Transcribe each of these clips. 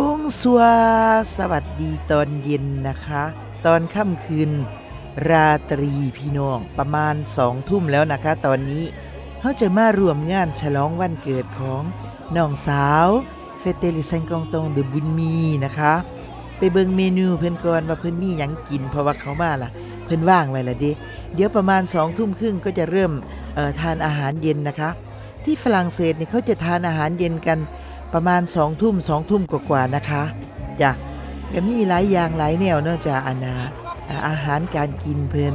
บงสวสวัสดีตอนเย็นนะคะ ตอนค่ำคืน ราตรีพี่น้องประมาณสองทุ่มแล้วนะคะ ตอนนี้เขาจะมารวมงานฉลองวันเกิดของน้องสาวเฟเตลิซันกองตองเดอบุญมีนะคะ ไปเบิ่งเมนูเพิ่อนก่อนว่าเพิ่อนมีหยังกิน เพราะว่าเขามาล่ะ เพิ่อนว่างไว้ละเด้เดี๋ยวประมาณสองทุ่มครึ่งก็จะเริ่มทานอาหารเย็นนะคะ ที่ฝรั่งเศสเนี่ยเขาจะทานอาหารเย็นกัน ประมาณสองทุ่มสองทุ่มกว่าๆนะคะจ้ะก็มีหลายอย่างหลายแนวเนอกจากอานาอาอาหารการกินเพิ่น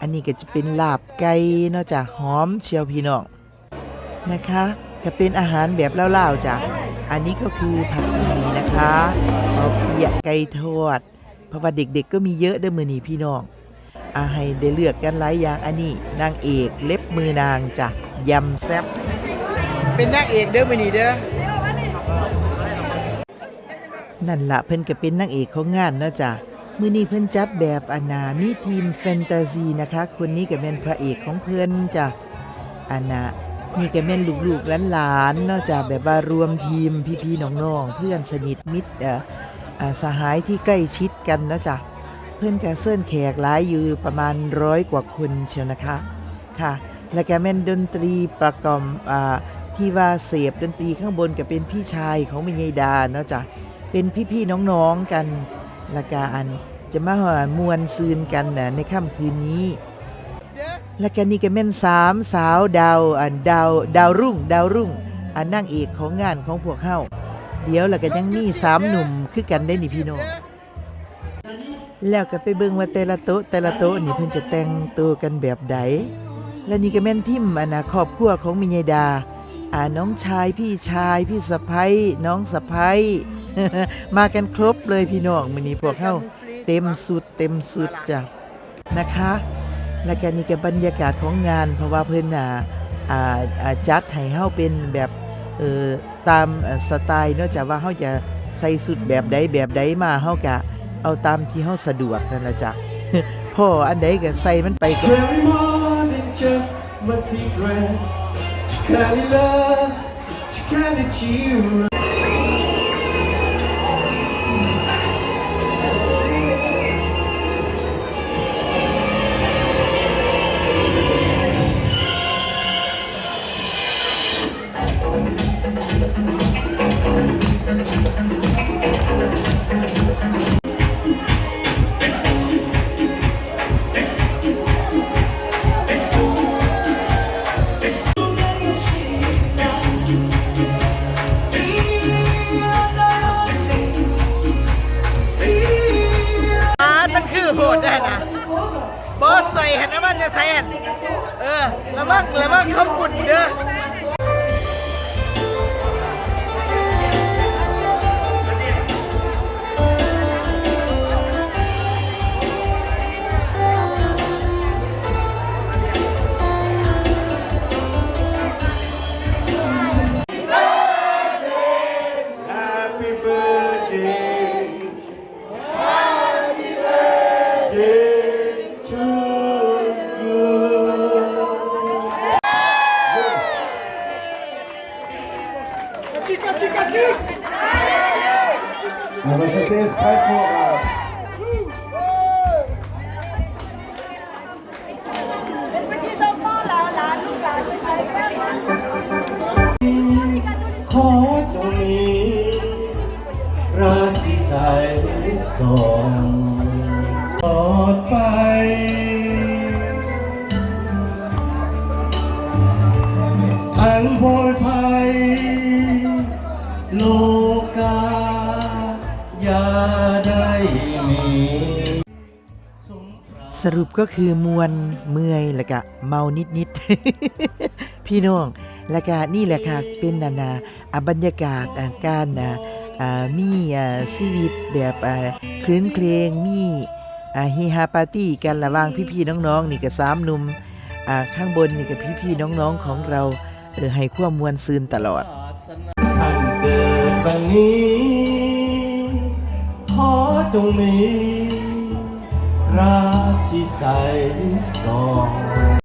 อันนี้ก็จะเป็นลาบไก่เนอกจากหอมเชียวพี่น้องนะคะก็เป็นอาหารแบบเล่าๆจ้ะอันนี้ก็คือผัดหมี่นะคะเอาเปียกไก่ทอดเพราะว่าเด็กๆก็มีเยอะเด้อมือนี้พี่น้องอาให้ได้เลือกกันหลายอย่างอันนี้นางเอกเล็บมือนางจ้ะยำแซ่บเป็นนางเอกเด้อมือนี้เด้อ นั่นละเพิ่นก็เป็นนางเอกของงานเนาะจ้ะมื้อนี้เพิ่นจัดแบบอนนามีทีมแฟนตาซีนะคะคนนี้ก็แม่นพระเอกของเพิ่นจ้ะอันนะนี่ก็แม่นลูกๆหลานๆนาะจ้ะแบบว่ารวมทีมพี่ๆน้องๆเพื่อนสนิทมิตรเอ่ออ่าสหายที่ใกล้ชิดกันนะจ้ะเพิ่อนก็เซิ้นแขกหลายอยู่ประมาณร้อยกว่าคนเชียวนะคะค่ะ แล้วก็แม่นดนตรีประกอบอ่าที่ว่าเสียบดนตรีข้างบนก็เป็นพี่ชายของม่ยายดาเนาะจ้ะ เป็นพี่ๆน้องๆกันละกาอันจะมาหามวนซืนกันนะในค่ำคืนนี้และกันนี่ก็แม่นสามสาวดาวอันดาวดาวรุ่ง ดาวรุ่ง อันนั่งเอกของงานของพวกเฮาเดี๋ยวแล้วก็ยังมีสามหนุ่มคือกันได้นี่พี่น้องแล้วก็ไปเบิ่งว่าแต่ละโต๊ะแต่ละโต๊ะนี่เพิ่นจะแต่งตัวกันแบบใดและนี่ก็แม่นทิมอันนะครอบครัวของมิยายดาอ่าน้องชายพี่ชายพี่สะพ้ยน้องสะพ้ย มากันครบเลยพี่น้องมื้อนี้พวกเฮาเต็มสุดเต็มสุดจ้ะนะคะและแกนี่ก็บรรยากาศของงาน เพราะว่าเพิ่นน่ะอ่าจัดให้เฮาเป็นแบบเอ่อตามสไตล์เนาะจ้ะว่าเฮาจะใส่สุดแบบใดแบบใดมาเฮาก็เอาตามที่เฮาสะดวกนั่นล่ะจ้ะพ่ออันใดก็ใส่มันไปก็ my secret. To carry love, to carry you. อ่ โหดได้นะบอสใส่เห็นนะมันจะใส่เห็นเออแล้วมั่งแล้วมั่งเขาปุ่นเด้อ Aber ich hatte jetzt kein Vorrat. เป็นที่ต้องพ่อเราหลา โลกาอย่าได้มีสรุปก็คือมวนเมื่อยแล้วก็เมานิดๆพี่น้องแล้วก็นี่แหละค่ะเป็นนานาบรรยากาศการอะอ่ามีอ่าชีวิตแบบคลื้นเครงมีอ่เฮฮาปาร์ตี้กันระหว่างพี่ๆน้องๆนี่ก็สามหนุ่มข้างบนนี่ก็พี่ๆน้องๆของเราเออให้ความมวลซืนตลอด นี้ ขอจงมี ราศีใสสอง